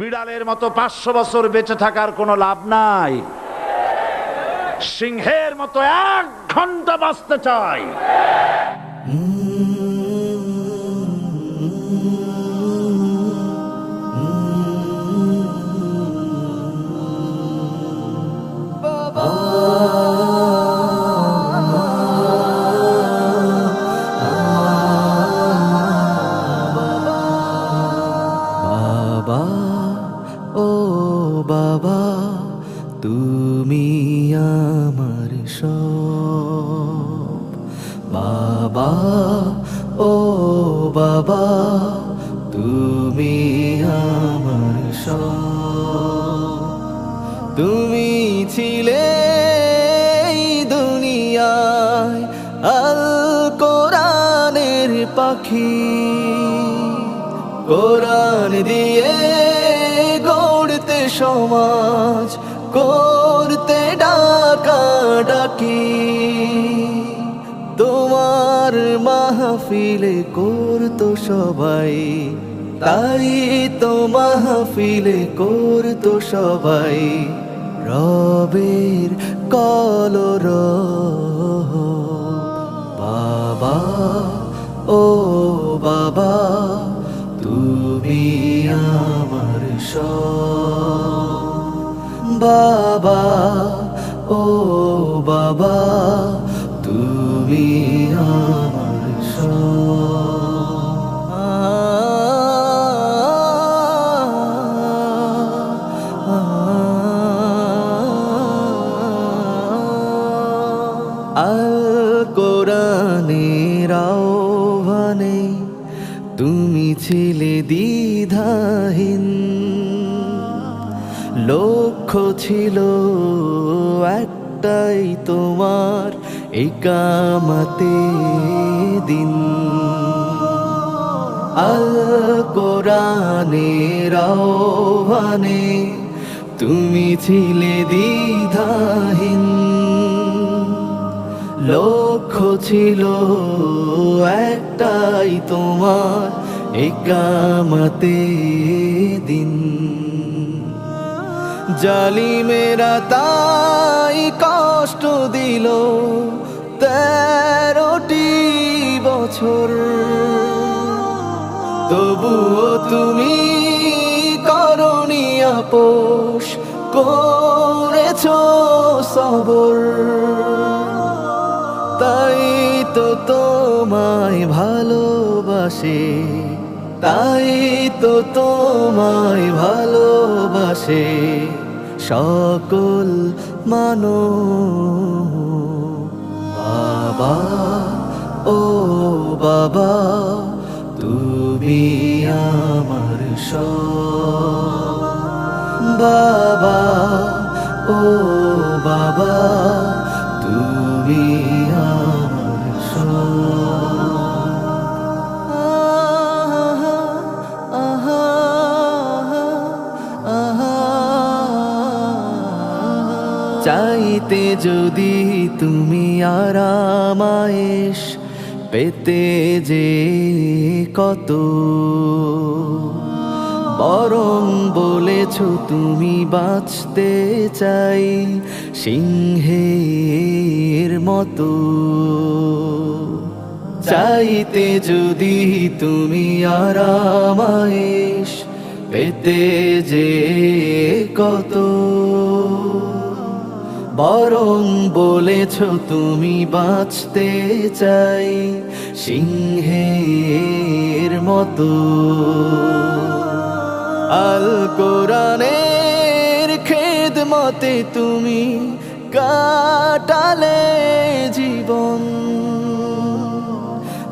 বিড়ালের মতো পাঁচশো বছর বেঁচে থাকার কোনো লাভ নাই। সিংহের মতো এক ঘণ্টা বাঁচতে চাই তুমি আমার সব। বাবা, ও বাবা, তুমি আমার সব। তুমি ছিলে দুনিয়ায় আল পাখি। কোরআন দিয়ে গড়তে সমাজ করতে ডাকা ডাকি। তোমার মাহফিলে করতো সবাই, তাই তো মাহফিলে করতো সবাই। রবের কলর, বাবা, ও বাবা, তুমি আমার সব। বাবা ও বাবা তুমি আমার আল কোরআনের আহ্বানে তুমি ছিলে দ্বিধাহীন লক্ষ্য ছিল একটাই তোমার একামাতে দিন। আল কোরআনের আহ্বানে তুমি ছিলে দ্বিধাহীন। লক্ষ্য ছিল একটাই তোমার একামতে দিন। জালিমেরা তাই কষ্ট দিল তেরোটি বছর। তবুও তুমি করণী আপোষ, করেছ সবর। তাই তো তোমায় ভালোবাসে, তাই তো তোমায় ভালোবাসে। সকল মানো বাবা ও বাবা তুমি আমার বাবা ও বাবা তুমি আমার চাইতে যদি তুমি আরামায়েশ পেতে যে কত? বরং বলেছ তুমি বাঁচতে চাই সিংহের মতো। চাইতে যদি তুমি আরামায়েশ পেতে যে কত? বরং বলেছ তুমি বাঁচতে চাই সিংহের মতো। আল কোরআনের খেদ মতে তুমি কাটালে জীবন।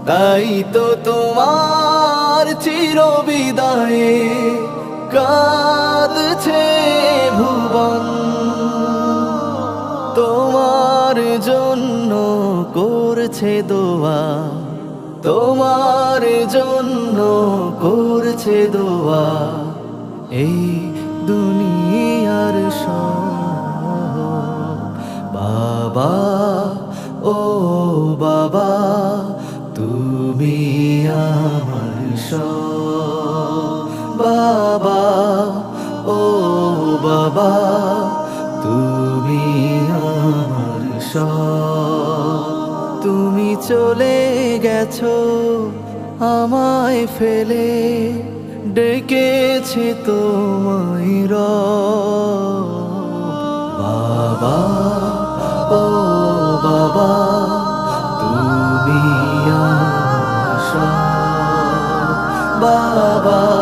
তাই তো তোমার চির বিদায়ে কাঁদছে ভুবন করছে দোয়া, তোমার জন্য করছে দোয়া। এই দুনিয়ার বাবা, ও বাবা, তুমি আমার বাবা, ও বাবা। চলে গেছো আমায় ফেলে ডেকেছে তোমায় বাবা ও বাবা তুমি বাবা